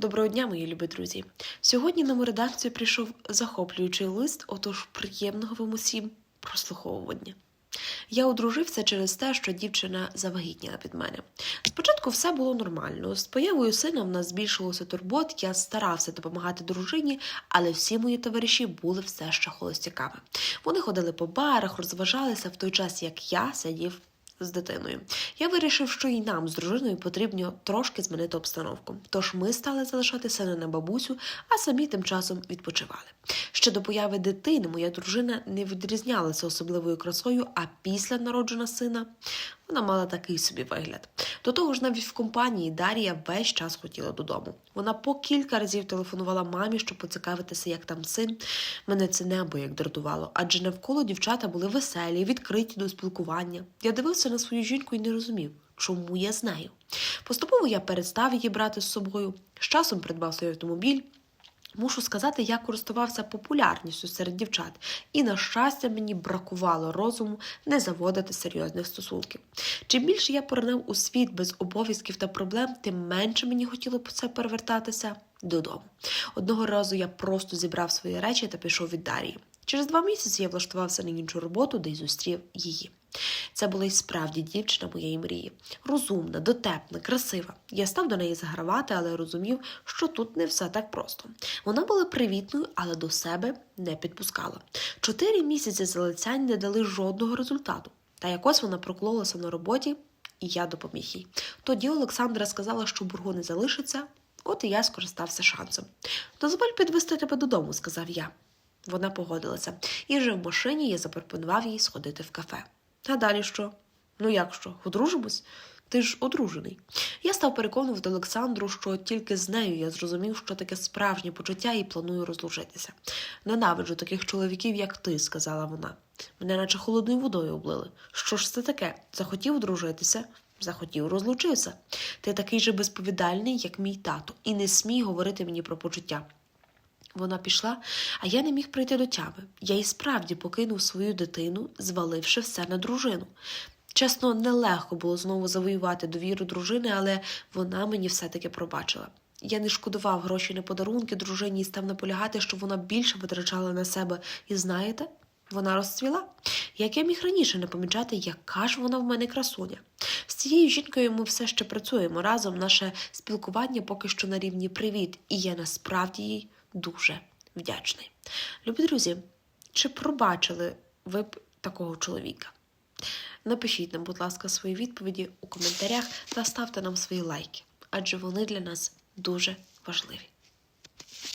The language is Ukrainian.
Доброго дня, мої любі друзі. Сьогодні на редакцію прийшов захоплюючий лист, отож приємного вам усім прослуховування. Я одружився через те, що дівчина завагітніла від мене. Спочатку все було нормально. З появою сина в нас збільшилося турбот, я старався допомагати дружині, але всі мої товариші були все ще холостяками. Вони ходили по барах, розважалися в той час, як я сидів з дитиною. Я вирішив, що і нам з дружиною потрібно трошки змінити обстановку. Тож ми стали залишати сина на бабусю, а самі тим часом відпочивали. Ще до появи дитини моя дружина не відрізнялася особливою красою, а після народження сина вона мала такий собі вигляд. До того ж, навіть в компанії Дар'я весь час хотіла додому. Вона по кілька разів телефонувала мамі, щоб поцікавитися, як там син. Мене це небо як дратувало, адже навколо дівчата були веселі, відкриті до спілкування. Я дивився на свою жінку і не розумів, чому я з нею. Поступово я перестав її брати з собою. З часом придбав свій автомобіль. Мушу сказати, я користувався популярністю серед дівчат, і, на щастя, мені бракувало розуму не заводити серйозних стосунків. Чим більше я поринав у світ без обов'язків та проблем, тим менше мені хотіло це перевертатися додому. Одного разу я просто зібрав свої речі та пішов від Дарії. Через два місяці я влаштувався на іншу роботу, де й зустрів її. Це була й справді дівчина моєї мрії. Розумна, дотепна, красива. Я став до неї загравати, але розумів, що тут не все так просто. Вона була привітною, але до себе не підпускала. Чотири місяці залицянь не дали жодного результату. Та якось вона проклолася на роботі, і я допоміг їй. Тоді Олександра сказала, що боргу не залишиться, от і я скористався шансом. Дозволь підвести тебе додому, сказав я. Вона погодилася, і вже в машині я запропонував їй сходити в кафе. А далі що? Ну як що, одружимось? Ти ж одружений. Я став переконувати Олександру, що тільки з нею я зрозумів, що таке справжнє почуття і планую розлучитися. Ненавиджу таких чоловіків, як ти, сказала вона. Мене наче холодною водою облили. Що ж це таке? Захотів одружитися, захотів розлучився. Ти такий же безповідальний, як мій тато, і не смій говорити мені про почуття. Вона пішла, а я не міг прийти до тями. Я і справді покинув свою дитину, зваливши все на дружину. Чесно, нелегко було знову завоювати довіру дружини, але вона мені все-таки пробачила. Я не шкодував гроші на подарунки дружині і став наполягати, щоб вона більше витрачала на себе. І знаєте, вона розцвіла. Як я міг раніше не помічати, яка ж вона в мене красуня. З цією жінкою ми все ще працюємо разом. Наше спілкування поки що на рівні привіт, і я насправді їй дуже вдячний. Любі друзі, чи пробачили ви б такого чоловіка? Напишіть нам, будь ласка, свої відповіді у коментарях та ставте нам свої лайки, адже вони для нас дуже важливі.